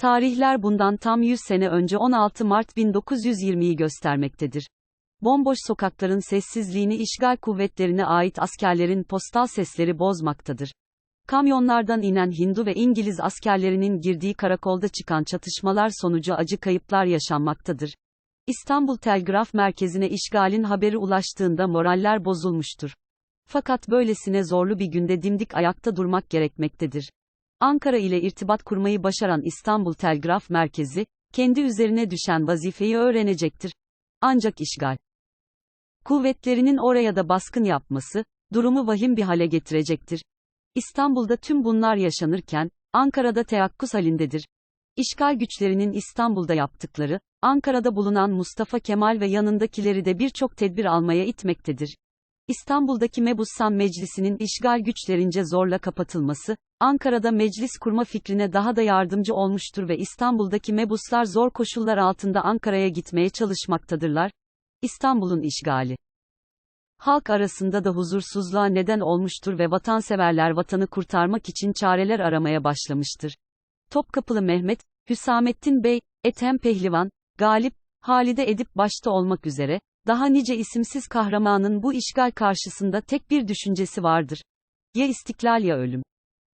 Tarihler bundan tam 100 sene önce 16 Mart 1920'yi göstermektedir. Bomboş sokakların sessizliğini işgal kuvvetlerine ait askerlerin postal sesleri bozmaktadır. Kamyonlardan inen Hindu ve İngiliz askerlerinin girdiği karakolda çıkan çatışmalar sonucu acı kayıplar yaşanmaktadır. İstanbul Telgraf Merkezi'ne işgalin haberi ulaştığında moraller bozulmuştur. Fakat böylesine zorlu bir günde dimdik ayakta durmak gerekmektedir. Ankara ile irtibat kurmayı başaran İstanbul Telgraf Merkezi, kendi üzerine düşen vazifeyi öğrenecektir. Ancak işgal kuvvetlerinin oraya da baskın yapması, durumu vahim bir hale getirecektir. İstanbul'da tüm bunlar yaşanırken, Ankara'da teyakkuz halindedir. İşgal güçlerinin İstanbul'da yaptıkları, Ankara'da bulunan Mustafa Kemal ve yanındakileri de birçok tedbir almaya itmektedir. İstanbul'daki Mebussam Meclisi'nin işgal güçlerince zorla kapatılması, Ankara'da meclis kurma fikrine daha da yardımcı olmuştur ve İstanbul'daki mebuslar zor koşullar altında Ankara'ya gitmeye çalışmaktadırlar. İstanbul'un işgali halk arasında da huzursuzluğa neden olmuştur ve vatanseverler vatanı kurtarmak için çareler aramaya başlamıştır. Topkapılı Mehmet, Hüsamettin Bey, Ethem Pehlivan, Galip, Halide Edip başta olmak üzere, daha nice isimsiz kahramanın bu işgal karşısında tek bir düşüncesi vardır. Ya istiklal ya ölüm.